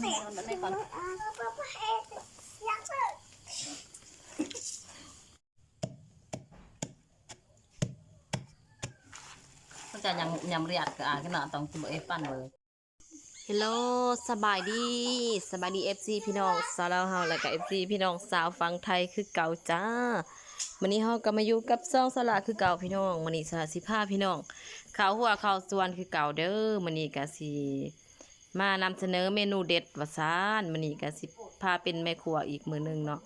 ให้มันได้ก่อนมันจะยังยำเรียดก็อ่านกันน่อยต้องกินบ่เอฟปั้นเลยฮัลโหลสบายดีสบายดี FC พี่น้องสาวลาวเฮาแล้วก็ FC พี่น้องสาวฟังไทยคือเก่าจ้ามื้อนี้เฮาก็มาอยู่กับซองสลาคือเก่าพี่น้องมื้อนี้สลาสิพาพี่น้องข้าวหัวข้าวสวนคือเก่าเด้อมื้อนี้ก็สิ มานำเสนอเมนูเด็ดวาซานมื้อนี้ก็สิพาเป็นแม่ครัวอีกมื้อหนึงเนาะ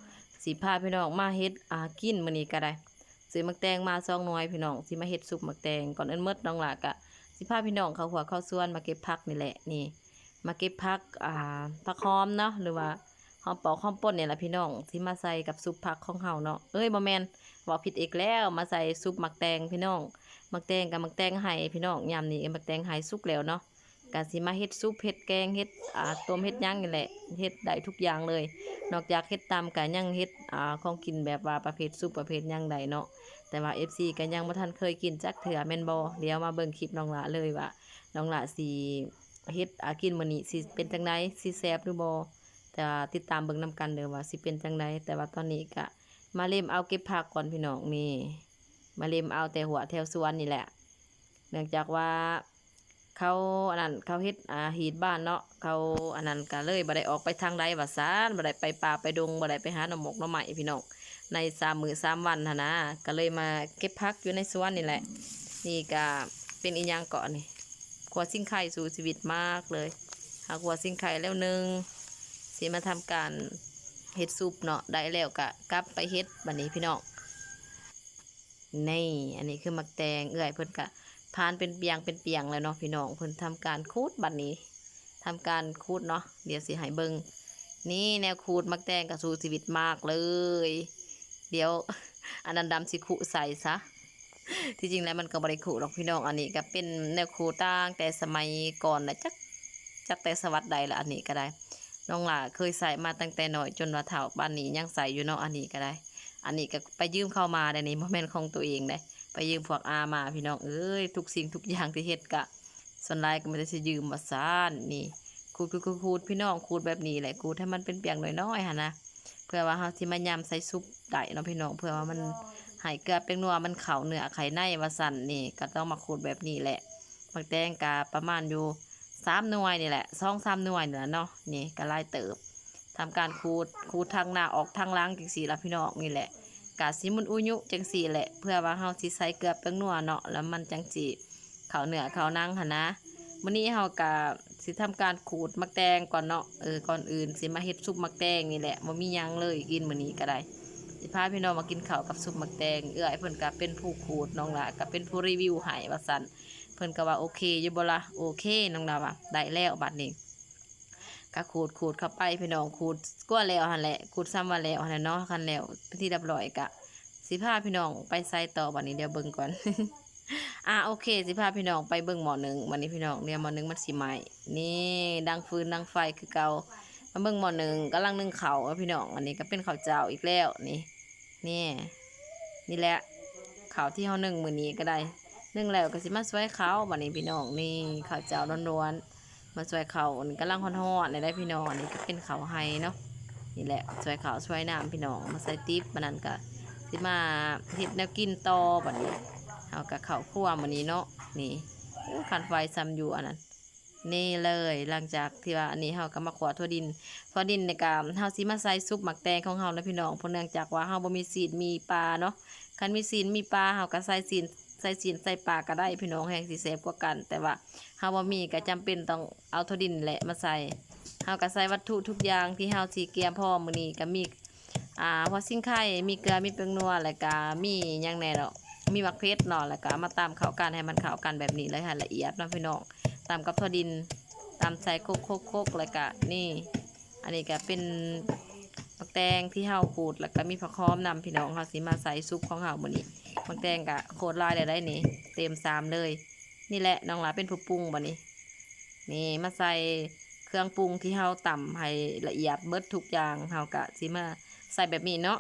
สิพาพี่น้องมาเฮ็ดอากินมื้อนี้ก็ได้ซื้อมักแตงมาซองหน่วยพี่น้องสิมาเฮ็ดซุปมักแตงก่อนอื่นหมดน้องหลาก็สิพาพี่น้องเข้าหัวเข้าสวนมาเก็บผักนี่แหละนี่ มาเก็บผักอ่าผักหอมเนาะหรือว่าหอมปอกหอมป่นเนี่ยแหละพี่น้องที่มาใส่กับซุปผักของเฮาเนาะเอ้ยบ่แมนบอกผิดอีกแล้วมาใส่ซุปหมักแตงพี่น้องหมักแตงกับหมักแตงไห้พี่น้องยามนี้หมักแตงไห้สุกแล้วเนาะ ก็สิมาเฮ็ดซุปเฮ็ดแกงเฮ็ดอ่าต้มเฮ็ดหยังนี่แหละเฮ็ดได้ทุกอย่างเลย นอกจากเฮ็ดตามก็ยังเฮ็ดอ่าของกินแบบว่าประเภทซุปประเภทหยังได้เนาะแต่ว่า FC ก็ยังบ่ทันเคยกินจักเทื่อแม่นบ่เดี๋ยวมาเบิ่งคลิปน้องละเลยว่าน้องละสิเฮ็ดอากินมื้อนี้สิเป็นจังไดสิแซ่บหรือบ่แต่ว่าติดตามเบิ่งนํกันเด้อว่าสิเป็นจังไดแต่ว่าตอนนี้ก็มาเล่มเอาเก็บผักก่อนพี่น้องนี่มาเล่มเอาแต่หัวแถวสวนนี่แหละ เนื่องจากว่า เขาอันนั้นเขาเฮ็ดอ่าหีดบ้านเนาะเขาอันนั้นก็เลยบ่ได้ออกไปทางใดว่าซานบ่ได้ไปป่าไปดงบ่ได้ไปหาหน่อหมกหน่อไม้พี่น้องใน3มื้อ3วันหั่นนะก็เลยมาเก็บผักอยู่ในสวนนี่แหละ นี่ก็เป็นอีหยังเกาะนี่ขวดซิ่งไข่สู่ชีวิตมากเลย หากขวดซิ่งไข่แล้วหนึ่งสิมาทำการเฮ็ดซุปเนาะได้แล้วกะกลับไปเฮ็ดบัดนี้พี่น้องนี่อันนี้คือมักแตงเอื้อยเพิ่นกะ พานเป็นเปียงเป็นเปียงแล้วเนาะพี่น้องเพิ่นทำการคูดบัดนนี้ทำการคูดเนาะเดี๋ยวสิให้เบิงนี่แนวคูดมักแตงกับสู่ชีวิตมากเลย เดี๋ยวอันนั้นดำสิคุใส่ซะที่จริงแล้วมันก็บริขุหรอกพี่น้องอันนี้ก็เป็นแนวคูตั้งแต่สมัยก่อนนะจักจักแต่สวัสดใดละอันนี้ก็ได้ น้องหล่าเคยใส่มาตั้งแต่หน่อยจนว่าเฒ่าบ้านนี้ยังใส่อยู่เนาะอันนี้ก็ได้ อันนี้ก็ไปยืมเข้ามาได้นี่โมเมนต์ของตัวเองได้ ไปยืมพวกอามาพี่น้องเอ้ยทุกสิ่งทุกอย่างที่เฮ็ดกะส่วนลายก็ไม่ได้สิยืมมาซ่านนี่ขูดขูดขูดพี่น้องขูดแบบนี้แหละขูดให้มันเป็นเปียงน้อยๆหั่นะเพื่อว่าเฮาสิมายำใส่ซุปได้เนาะพี่น้องเพื่อว่ามันไห้เกลือเป็นนัวมันเข่าเนื้อไข่ในวาสั่นนี่ก็ต้องมาขูดแบบนี้แหละมักแตงกาประมาณอยู่สามหน่วยนี่แหละสองสามหน่วยนี่แหละเนาะนี่ก็ไล่เติบทำการขูดขูดทางหน้าออกทางล้างจังสีละพี่น้องนี่แหละ กาสิมุนอุยุจังสีแหละ เพื่อว่าเฮาสิใส่เกลือเป็นนัวเนาะแล้วมันจังสีเข่าเหนือเขานั่งหั่นนะมื้อนี้เฮากะสิทำการขูดมักแตงก่อนเนาะเออก่อนอื่นสิมาเฮ็ดซุปมักแตงนี่แหละบ่มีหยังเลยกินมื้อนี้ก็ได้สิพาพี่น้องมากินข้าวกับซุปมักแตงเอื้อยเพิ่นก็เป็นผู้ขูดน้องละก็เป็นผู้รีวิวให้ว่าซั่นเพิ่นก็ว่าโอเคอยู่บ่ล่ะโอเคน้องละว่าได้แล้วบัดนี้ ก็ขูดขูดเข้าไปพี่น้องขูดกว่าแล้วหันแหละขูดซ้ำว่าแล้วหันแหละเนาะคันแล้วเป็นที่เรียบร้อยก็สิพาพี่น้องไปใส่ต่อบัดนี้เดี๋ยวเบิ่งก่อนอะโอเคสิพาพี่น้องไปเบิ่งหมอหนึ่งวันนี้พี่น้องเนี่ยหมอหนึ่งมันสิไหม้นี่ดังฟืนดังไฟคือเก่ามาเบิ่งหมอหนึ่งกำลังนึ่งเขาพี่น้องอันนี้ก็เป็นข้าวเจ้าอีกแล้วนี่นี่นี่แหละข้าวที่เขานึ่งมือนี้ก็ได้นึ่งแล้วก็สิมาสวยข้าวบัดนี้พี่น้องนี่ข้าวเจ้าร้อนๆ มาสวยเขาอันนี้กำลังฮอนๆเลยได้พี่น้องอันนี้ก็เป็นเขาไฮเนาะนี่แหละสวยเขาวสวยน้ำพี่น้องมาใส่ติ๊บมันนั้นก็สิมาเฮ็ดแนวกินต่อบัดนี้เอากับข้าคั่วมื้อนี้เนาะนี่โอ้คันไฟซ้ำอยู่อันนั้นนี่เลยหลังจากที่ว่าอันนี้เฮาก็มาขวทั่วดินพอดินในกามเฮาสิมาใส่ซุปหมักแตงของเฮานะพี่น้องเพราะเนื่องจากว่าเฮาบ่มีซีนมีปลาเนาะคันมีซีนมีปลาเฮาก็ใส่ซีน ใส่ซีนใส่ปลาก็ได้พี่น้องแห่งสิแซ่บกว่ากัน แต่ว่าเฮาบ่มีก็จำเป็นต้องเอาทั่วดินแหละมาใส่เฮาก็ใส่วัตถุทุกอย่างที่เฮาสิเตรียมพร้อมมื้อนี้ก็มีอ่าหัวซิ่งไข่มีเกลือมีเปลืองนัวแล้วก็มีหยังแน่ดอกมีมักเพชรเนาะแล้วก็เอามาตามเข้ากันให้มันเข้ากันแบบนี้เลยค่ะละเอียดนะพี่น้องตามกับทั่วดินตามใส่โคกๆๆแล้วก็นี่ อันนี้ก็เป็น ผักแตงที่เฮาขูดแล้วก็มีผักหอมนำพี่น้องเฮาสิมาใส่ซุปของเฮามื้อนี้ผักแตงก็โคตรลายได้ได้นี่ เต็มสามเลย นี่แหละน้องหลาเป็นผู้ปรุงบัดนี้ นี่มาใส่เครื่องปรุงที่เฮาต่ำให้ละเอียดเบิดทุกอย่างเฮาก็สิมาใส่แบบนี้เนาะ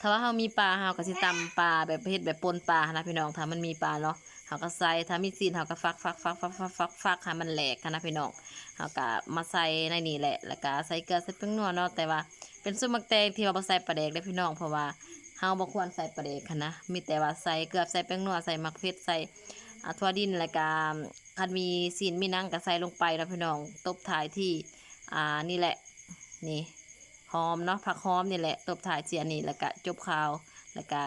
ถ้าว่าเฮามีปลาเฮาก็สิตำปลาแบบเฮ็ดแบบปนปลานะพี่น้องถ้ามันมีปลาเนาะ เขาก็ใส่ถ้ามีซีนเขาก็ฟักฟักฟักฟักฟักฟักฟักให้มันแหลกค่ะนะพี่น้องเขาก็มาใส่ในนี่แหละ แล้วก็ใส่เกลือใส่เพิ่งนัวเนาะแต่ว่าเป็นซุปมักแตงที่ว่าบ่ใส่ปลาแดกได้พี่น้องเพราะว่าเฮาบ่ควรใส่ปลาแดกค่ะนะมีแต่ว่าใส่เกลือใส่แป้งนัวใส่มักเผ็ดใส่อ่าถั่วดินแล้วก็คันมีซีนมีนั่งก็ใส่ลงไปแล้วพี่น้องตบท้ายที่อ่านี่แหละนี่หอมเนาะผักหอมนี่แหละตบท้ายที่อันนี้แล้วก็จบข่าวแล้วก็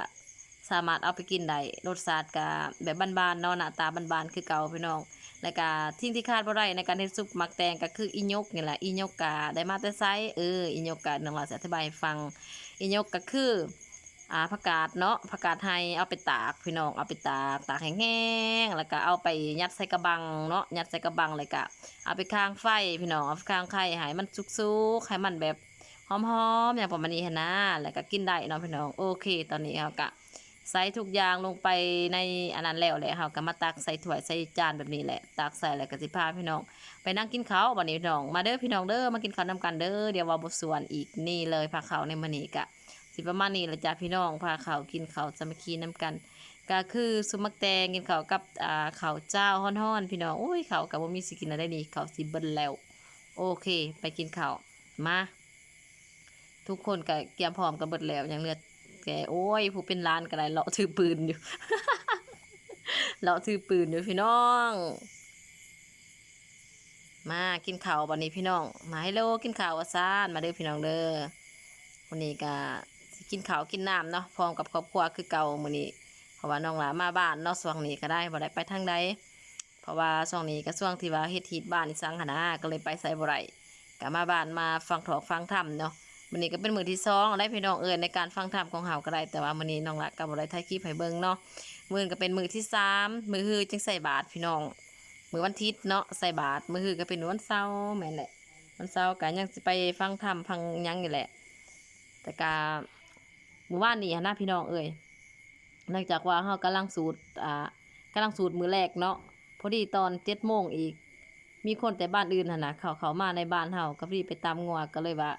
สามารถเอาไปกินได้รสชาติก็แบบบ้านๆเนาะหน้าตาบ้านๆคือเก่าพี่น้องแล้วก็ทิ้งที่คาดบ่ได้ในการเฮ็ดซุปหมักแตงก็คืออียกนี่แหละอียกกะได้มาแต่ไซเอออียกกะน้องว่าสิอธิบายให้ฟังอียกก็คืออ่าผักกาดเนาะผักกาดไฮเอาไปตากพี่น้องเอาไปตากตากแห้งๆแล้วก็เอาไปยัดใส่กระบังเนาะยัดใส่กระบังเลยก็เอาไปค้างไฟพี่น้องเอาไปค้างไข่ให้มันสุกๆให้มันแบบหอมๆอย่างประมาณนี้นะแล้วก็กินได้เนาะพี่น้องโอเค ตอนนี้เฮาก็ ใส่ทุกอย่างลงไปในอันนั้นแล้วแหละเฮาก็มาตักใส่ถ้วยใส่จานแบบนี้แหละ ตักใส่แล้วก็สิพาพี่น้อง ไปนั่งกินข้าวบัดนี้พี่น้อง มาเด้อพี่น้องเด้อมากินข้าวนำกันเด้อเดี๋ยวว่าบ่ส่วนอีกนี่เลยพาเขาในมื้อนี้กะสิประมาณนี้ละจ้ะพี่น้องพาเขากินข้าวสามัคคีนํกันก็คือสุมักแตงกินข้าวกับอ่าข้าวเจ้าฮ้อนๆพี่น้องโอ้ยข้าวก็บ่มีสิกินอะไรนี่ข้าวสิเบิ่นแล้ว โอเค ไปกินข้าวมาทุกคนก็เตรียมพร้อมกันเบิดแล้วยังเหลือ แกโอ้ยผู้เป็นร้านก็ได้เลาะถือปืนอยู่เลาะถือปืนอยู่พี่น้อง มากินข้าวบันนี้พี่น้อง มาให้โลกินข้าวว่าซานมาเด้อพี่น้องเด้อวันนี้ก็กินข้าวกินน้ำเนาะพร้อมกับครอบครัวคือเก่ามื้อนี้ เพราะว่าน้องหลามาบ้านเนาะช่วงนี้ก็ได้บ่ได้ไปทางใดเพราะว่าช่วงนี้ก็ช่วงที่ว่าเฮ็ดฮีดบ้านอีสังหนนะก็เลยไปไสบ่ได้ก็มาบ้านมาฟังถอกฟังธรรมเนาะ วันนี้ก็เป็นมือที่สองได้พี่น้องเอิญในการฟังธรรมของเฮาก็ได้แต่ว่ามื้อนี้น้องละกับบ่ได้ายคลิปให้เบิ่งเนาะมือก็เป็นมือที่สามมือฮือจึงใส่บาตรพี่น้องมือวันทิตย์เนาะใส่บาตรมือฮือก็เป็นวันเสาร์แม่นแหละวันเสาร์ก็ยังไปฟังธรรมฟังยังอยู่แหละ แต่กามื้อวานนี้นะพี่น้องเอ้ยเนื่องจากว่าเฮากำลังสูตรอ่ากำลังสูตรมือแรกเนาะพอดีตอน7โมงอีก มีคนแต่บ้านอื่นหนะเขาเขามาในบ้านเฮาก็พอดีไปตามงัวก็เลยว่า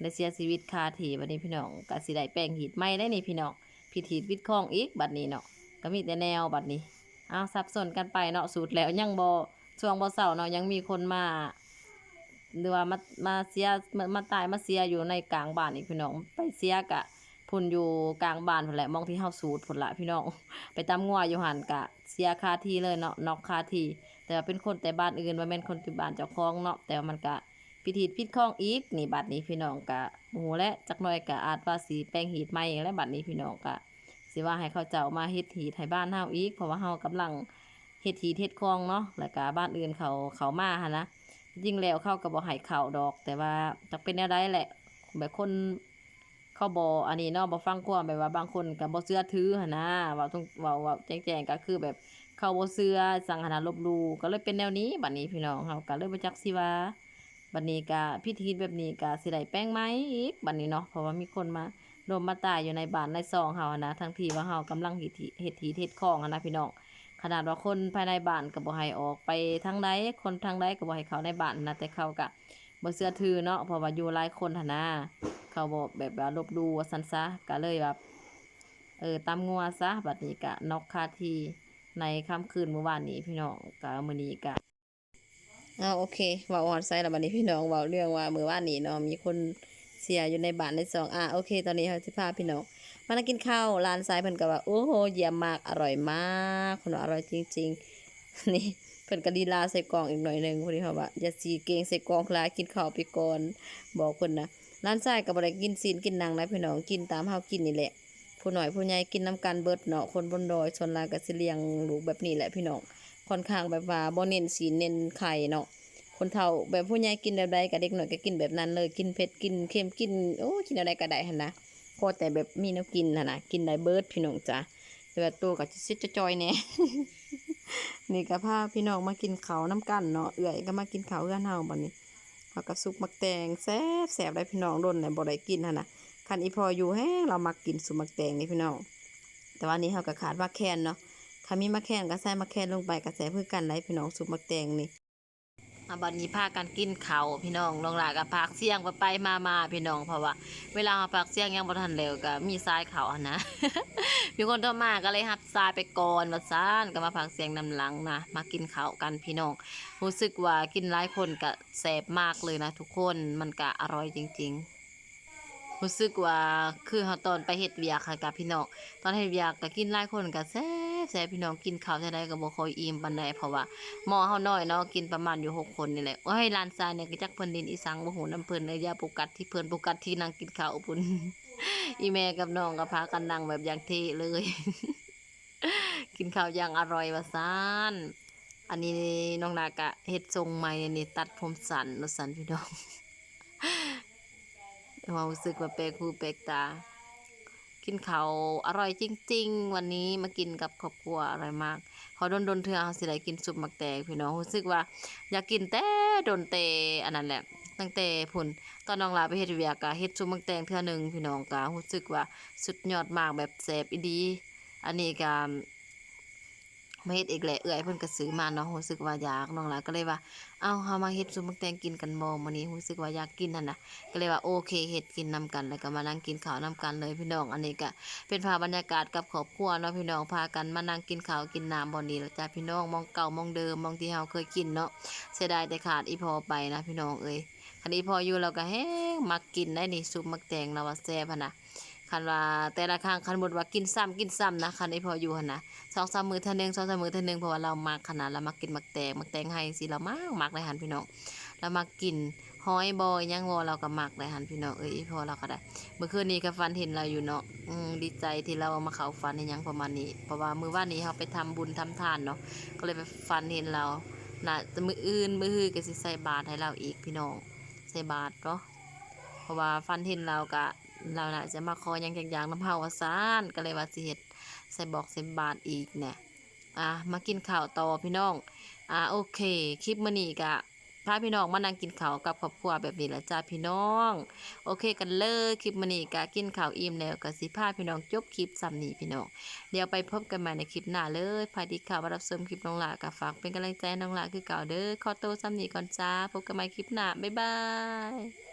ได้เสียชีวิตคาทีบัดนี้พี่น้องก็สิได้แป้งหีดใหม่ได้นี่พี่น้องพิธีวิทย์คองอีกบัดนี้เนาะก็มีแต่แนวบัดนี้เอาสับสนกันไปเนาะสูตรแล้วยังบ่ช่วงบ่เศร้าเนาะยังมีคนมาหรือว่ามามาเสียมามาตายมาเสียอยู่ในกลางบ้านอีกพี่น้องไปเสียกะพุ่นอยู่กลางบ้านพุ่นแหละมองที่เฮาสูตรพุ่นละพี่น้องไปตามงัวอยู่หันกะเสียคาทีเลยเนาะนอกคาทีแต่ว่าเป็นคนแต่บ้านอื่นว่าแม่นคนที่บ้านเจ้าของเนาะแต่ว่ามันกะ พิธีพิดข้องอีกนี่บัดนี้พี่น้องกะโอ้โหและจักหน่อยกะอาจว่าสีแป้งหีดใหม่และบัดนี้พี่น้องกะสิว่าให้เขาเจ้ามาเฮ็ดหีดให้บ้านเฮาอีก เพราะว่าเฮากำลังเฮ็ดหีดเฮ็ดคองเนาะแล้วก็บ้านอื่นเขาเขามาหั่นะยิ่งแล้วเข้าก็บ่ให้เขาดอก แต่ว่าจักเป็นแนวใดแหละ แบบคนเขาบ่อันนี้เนาะบ่ฟังความแบบว่าบางคนก็บ่เชื่อถือหนะว้าต้องว้าว้าแจ้งๆก็คือแบบเขาบ่เชื่อสั่งหนนะลบลู่ก็เลยเป็นแนวนี้บัดนี้พี่น้องเฮาก็เลยบ่จักสิว่า บัดนี้ก็พิธีแบบนี้ก็สิได้แป้งไหมอีกบัดนี้เนาะเพราะว่ามีคนมาโดมมาตายอยู่ในบ้านในซองเฮาอะนะทั้งทีว่าเฮากำลังเฮ็ดเฮ็ดทีเฮ็ดของนะพี่น้องขนาดว่าคนภายในบ้านก็บ่ให้ออกไปทางใดคนทางใดก็บ่ให้เขาในบ้านนะแต่เขาก็บ่เชื่อถือเนาะเพราะว่าอยู่หลายคนหั่นนะเขาบ่แบบว่าลบหลู่ว่าซั่นซะก็เลยแบบเออตามงัวซะบัดนี้ก็นอกคาทีในค่ำคืนเมื่อวานนี้พี่น้องก็มื้อนี้ก็ อ่าโอเคเว้าฮอดไซแล้วบัดนี้พี่น้องเว้าเรื่องว่ามื้อวานนี้เนาะมีคนเสียอยู่ในบ้านในซองอ่าโอเค ตอนนี้เฮาสิพาพี่น้องมานั่งกินข้าวร้านซ้ายเพิ่นก็ว่าโอ้โหเยี่ยมมากอร่อยมากคุณว่าอร่อยจริง ๆ นี่เพิ่นก็ลีลาใส่กล่องอีกหน่อยหนึงพอดีเขาว่าอย่าสีเก่งใส่กล่องคลายกินข้าวไปก่อนบอกเพิ่นนะร้านซ้ายก็บ่ได้กินซีนกินนังนะพี่น้องกินตามเฮากินนี่แหละผู้น้อยผู้ใหญ่กินน้ำกันเบิดเนาะคนบนดอยส่วนหลายก็สิเลี้ยงลูกแบบนี้แหละพี่น้อง ค่อนข้างแบบว่าบ่เน้นศีเน้นไข่เนาะคนเฒ่าแบบผู้ใหญ่กินแบบใดกับเด็กหน่อยก็กินแบบนั้นเลยกินเผ็ดกินเค็มกินโอ้กินอะไรก็ได้หั่นนะพอแต่แบบมีแนวกินหั่นนะกินได้เบิดพี่น้องจ้ะแต่แบบตัวก็จะซิดจะจอยแหน่นี่ก็พาพี่น้องมากินเขาน้ำกันเนาะเอื่อยก็มากินเขาเอื้อนเฮาบัดนี้เฮาก็สุกมักแตงแซ่บแซ่บได้พี่น้องโดนเลยบ่ได้กินหั่นนะคันอีพออยู่แห้งเรามักกินสุกมักแตงนี่พี่น้องแต่ว่านี้เฮาก็ขาดมักแคนเนาะ ถ้ามีมักแคนก็ใส่มักแคนลงไปก็แซ่บคือกันได้พี่น้องสุกมักแตงนี่อาบัดนี้พากันกินเขาพี่น้องลงหลากับพากเสียงไปไปมามาพี่น้องเพราะว่า เวลาเราพากเสียงยังบ่ทันเร็วก็มีสายเขาอะนะมีคนโทรมาก็เลยรับสายไปก่อนว่าซ่านก็มาพากเสียงนำหลังนะมากินเขากันพี่น้องรู้สึกว่ากินหลายคนก็แซบมากเลยนะ ทุกคนมันก็อร่อยจริง ๆรู้สึกว่าคือเฮาตอนไปเฮ็ดเวียกค่ะกับพี่น้องตอนเฮ็ดเวียกก็กินหลายคนก็แซ่ แซ่พี่น้องกินข้าวเท่าใดก็บ่ค่อยอิ่มปานใดเพราะว่าหมอเฮาน้อยเนาะกินประมาณอยู่หกคนนี่แหละโอ้ยลานชายเนี่ยก็จักเพิ่นดินอีสังบ่ฮู้น้ำเพิ่นเลยยาปุกัดที่เพิ่นปุกัดที่นั่งกินข้าวพุ่นอีแม่กับน้องก็พากันนั่งแบบอย่างเท่เลย กินข้าวอย่างอร่อยว่าซ่านอันนี้น้องนากะเฮ็ดทรงใหม่นนี้ตัดผมสั้นว่าซั่นพี่น้องความรู้สึกว่าแปลกหูแปลกตา กินเขาอร่อยจริง ๆ วันนี้มากินกับครอบครัวอร่อยมากเขาโดนโดนเธอเขาสิได้กินซุปมักแตงพี่น้องรู้สึกว่า อยากกินแต่โดนเตอันนั้นแหละตั้งแต่พุ่นตอนน้องลาไปเฮ็ดเวียกะเฮ็ดซุปมักแตงเทื่อหนึ่งพี่น้องกะรู้สึกว่าสุดยอดมากแบบแซ่บอีดี อันนี้ก็ มาเฮ็ดอีกแหละเอื้อยเพิ่นก็ซื้อมาเนาะรู้สึกว่าอยากน้องลาก็เลยว่าเอ้าเฮามาเฮ็ดซุปมักแตงกินกันบ่มื้อนี้รู้สึกว่าอยากกินนั่นน่ะก็เลยว่าโอเคเฮ็ดกินนํกันแล้วก็มานั่งกินข้าวนํกันเลยพี่น้องอันนี้ก็เป็นภาพบรรยากาศกับครอบครัวเนาะพี่น้องพากันมานั่งกินข้าวกินน้ำบ่นี้แล้วจ้าพี่น้องมองเก่ามองเดิมมองที่เฮาเคยกินเนาะเสียดายแต่ขาดอีพอไปนะพี่น้องเอ้ยคันอีพออยู่เราก็แฮงมักกินได้นี่ซุปมักแตงเราว่าแซ่บหั่นน่ะ คันว่าแต่ละครั้งคันบ่ว่ากินซ้ำกินซ้ำนะคันอีพออยู่หันนะสองสามมือเท่านึงสองสามมือเท่านึงเพราะว่าเรามักขนาดเรามักกินมักแตงมักแตงให้สิเรามักมักเลยหันพี่น้องเรามักกินหอยบอยยังบ่เราก็มักเลยหันพี่น้องเอ้ยอีพอเราก็ได้เมื่อคืนนี้ก็ฝันเห็นเราอยู่เนาะอืมดีใจที่เราเอามาเขาฝันในยังประมาณนี้ เพราะว่ามือว่านี้เราไปทำบุญทำทานเนาะก็เลยไปฝันเห็นเราน่ะจะมืออื่นมือฮือก็สิใส่บาตรให้เราอีกพี่น้องใส่บาตรเนาะเพราะว่าฝันเห็นเราก็ เราน่ะจะมาขอยังอย่างๆน้ำเฮาว่าซ่านก็เลยว่าสิเฮ็ดใส่บอกใส่บาตรอีกเนี่ยอะมากินข้าวต่อพี่น้องอ่าโอเค คลิปมื้อนี้ก็พาพี่น้องมานั่งกินข้าวกับครอบครัวแบบนี้ละจ้าพี่น้อง โอเคกันเลยคลิปมื้อนี้ก็กินข้าวอิ่มแล้วก็สิพาพี่น้องจบคลิปซ้ำนี้พี่น้องเดี๋ยวไปพบกันใหม่ในคลิปหน้าเลยพาดีข่าวมารับชมคลิปน้องหลาก็ฝากเป็นกำลังใจน้องหลาคือเก่าเด้อขอตัวซ้ำนี้ก่อนจ้าพบกันใหม่คลิปหน้าบ๊ายบาย